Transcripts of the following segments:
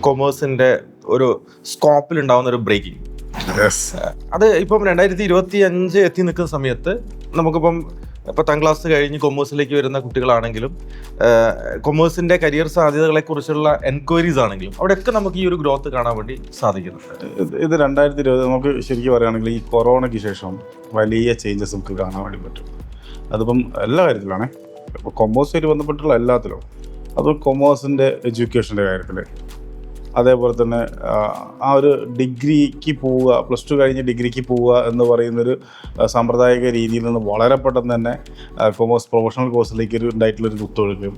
കൊമേഴ്സിന്റെ ഒരു സ്കോപ്പിൽ ഉണ്ടാവുന്ന ഒരു ബ്രേക്കിംഗ് അത് ഇപ്പം രണ്ടായിരത്തി ഇരുപത്തി അഞ്ച് എത്തി നിൽക്കുന്ന സമയത്ത് നമുക്കിപ്പം പത്താം ക്ലാസ് കഴിഞ്ഞ് കൊമേഴ്സിലേക്ക് വരുന്ന കുട്ടികളാണെങ്കിലും കൊമേഴ്സിന്റെ കരിയർ സാധ്യതകളെ കുറിച്ചുള്ള എൻക്വയറീസ് ആണെങ്കിലും അവിടെയൊക്കെ നമുക്ക് ഈ ഒരു ഗ്രോത്ത് കാണാൻ വേണ്ടി സാധിക്കുന്നുണ്ട് ഇത് ഇത് രണ്ടായിരത്തി ഇരുപത് നമുക്ക് ശരിക്കും പറയുകയാണെങ്കിൽ ഈ കൊറോണയ്ക്ക് ശേഷം വലിയ ചേഞ്ചസ് നമുക്ക് കാണാൻ വേണ്ടി പറ്റും. അതിപ്പം എല്ലാ കാര്യത്തിലാണേ. ഇപ്പോൾ കൊമേഴ്സുമായിട്ട് ബന്ധപ്പെട്ടുള്ള എല്ലാത്തിലും. അത് കൊമേഴ്സിന്റെ എഡ്യൂക്കേഷന്റെ കാര്യത്തിൽ അതേപോലെ തന്നെ ആ, ഒരു ഡിഗ്രിക്ക് പോവുക പ്ലസ് ടു കഴിഞ്ഞ് ഡിഗ്രിക്ക് പോവുക എന്ന് പറയുന്നൊരു സാമ്പ്രദായിക രീതിയിൽ നിന്ന് വളരെ പെട്ടെന്ന് തന്നെ കൊമേഴ്സ് പ്രൊഫഷണൽ കോഴ്സിലേക്ക് ഒരു ഉണ്ടായിട്ടുള്ളൊരു കുത്തൊഴുക്കും.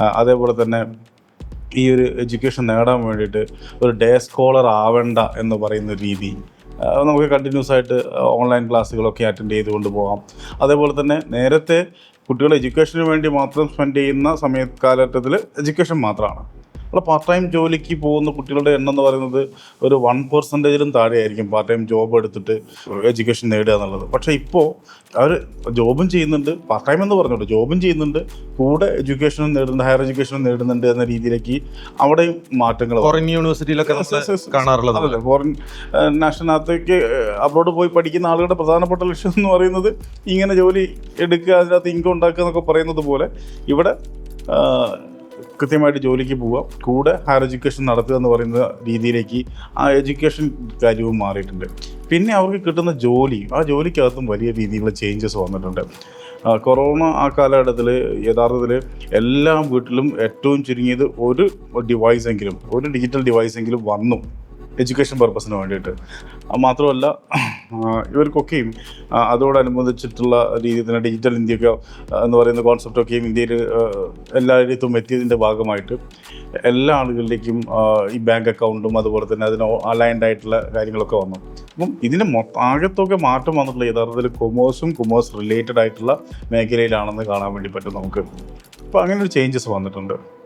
അതേപോലെ തന്നെ ഈ ഒരു എഡ്യൂക്കേഷൻ നേടാൻ വേണ്ടിയിട്ട് ഒരു ഡേ സ്കോളർ ആവേണ്ട എന്ന് പറയുന്ന രീതി നമുക്ക് കണ്ടിന്യൂസ് ആയിട്ട് ഓൺലൈൻ ക്ലാസ്സുകളൊക്കെ അറ്റൻഡ് ചെയ്തുകൊണ്ട് പോകാം. അതേപോലെ തന്നെ നേരത്തെ കുട്ടികൾ എഡ്യൂക്കേഷന് വേണ്ടി മാത്രം സ്പെൻഡ് ചെയ്യുന്ന സമയ കാലഘട്ടത്തിൽ എഡ്യൂക്കേഷൻ മാത്രമാണ്. അപ്പോൾ പാർട്ട് ടൈം ജോലിക്ക് പോകുന്ന കുട്ടികളുടെ എണ്ണം എന്ന് പറയുന്നത് ഒരു വൺ പെർസെന്റേജിലും താഴെയായിരിക്കും. പാർട്ട് ടൈം ജോബ് എടുത്തിട്ട് എഡ്യൂക്കേഷൻ നേടുക എന്നുള്ളത്. പക്ഷേ ഇപ്പോൾ അവർ ജോബും ചെയ്യുന്നുണ്ട്. പാർട്ട് ടൈം എന്ന് പറഞ്ഞോട്ട് ജോബും ചെയ്യുന്നുണ്ട്. കൂടെ എഡ്യൂക്കേഷനും നേടുന്നുണ്ട് ഹയർ എഡ്യൂക്കേഷനും നേടുന്നുണ്ട് എന്ന രീതിയിലേക്ക് അവിടെയും മാറ്റങ്ങൾ. ഫോറിൻ യൂണിവേഴ്സിറ്റിയിലൊക്കെ കാണാറുള്ളത്. അല്ലേ ഫോറിൻ നാഷനകത്തേക്ക് അബ്രോഡ് പോയി പഠിക്കുന്ന ആളുകളുടെ പ്രധാനപ്പെട്ട ലക്ഷ്യം എന്ന് പറയുന്നത് ഇങ്ങനെ ജോലി എടുക്കുക അതിനകത്ത് ഇൻകം ഉണ്ടാക്കുക എന്നൊക്കെ പറയുന്നത് പോലെ ഇവിടെ കൃത്യമായിട്ട് ജോലിക്ക് പോവുക. കൂടെ ഹയർ എഡ്യൂക്കേഷൻ നടത്തുക എന്ന് പറയുന്ന രീതിയിലേക്ക് ആ എഡ്യൂക്കേഷൻ കാര്യവും മാറിയിട്ടുണ്ട്. പിന്നെ അവർക്ക് കിട്ടുന്ന ജോലി ആ ജോലിക്കകത്തും വലിയ രീതിയിലുള്ള ചേഞ്ചസ് വന്നിട്ടുണ്ട്. കൊറോണ ആ കാലഘട്ടത്തിൽ യഥാർത്ഥത്തിൽ എല്ലാ വീട്ടിലും ഏറ്റവും ചുരുങ്ങിയത് ഒരു ഡിവൈസ് എങ്കിലും ഒരു ഡിജിറ്റൽ ഡിവൈസ് എങ്കിലും വന്നു. എഡ്യൂക്കേഷൻ പർപ്പസിന് വേണ്ടിയിട്ട്. മാത്രമല്ല ഇവർക്കൊക്കെയും അതോടനുബന്ധിച്ചിട്ടുള്ള രീതിയിൽ തന്നെ ഡിജിറ്റൽ ഇന്ത്യയൊക്കെ എന്ന് പറയുന്ന കോൺസെപ്റ്റൊക്കെയും ഇന്ത്യയിൽ എല്ലായിടത്തും എത്തിയതിന്റെ ഭാഗമായിട്ട് എല്ലാ ആളുകളിലേക്കും ഈ ബാങ്ക് അക്കൗണ്ടും അതുപോലെ തന്നെ അതിന് അലൈൻഡ് ആയിട്ടുള്ള കാര്യങ്ങളൊക്കെ വന്നു. അപ്പം ഇതിന് മൊത്തം ആകത്തൊക്കെ മാറ്റം വന്നിട്ടുള്ള യഥാർത്ഥത്തിൽ കൊമേഴ്സും കൊമേഴ്സ് റിലേറ്റഡ് ആയിട്ടുള്ള മേഖലയിലാണെന്ന് കാണാൻ വേണ്ടി പറ്റും നമുക്ക്. അപ്പോൾ അങ്ങനെ ഒരു ചേഞ്ചസ് വന്നിട്ടുണ്ട്.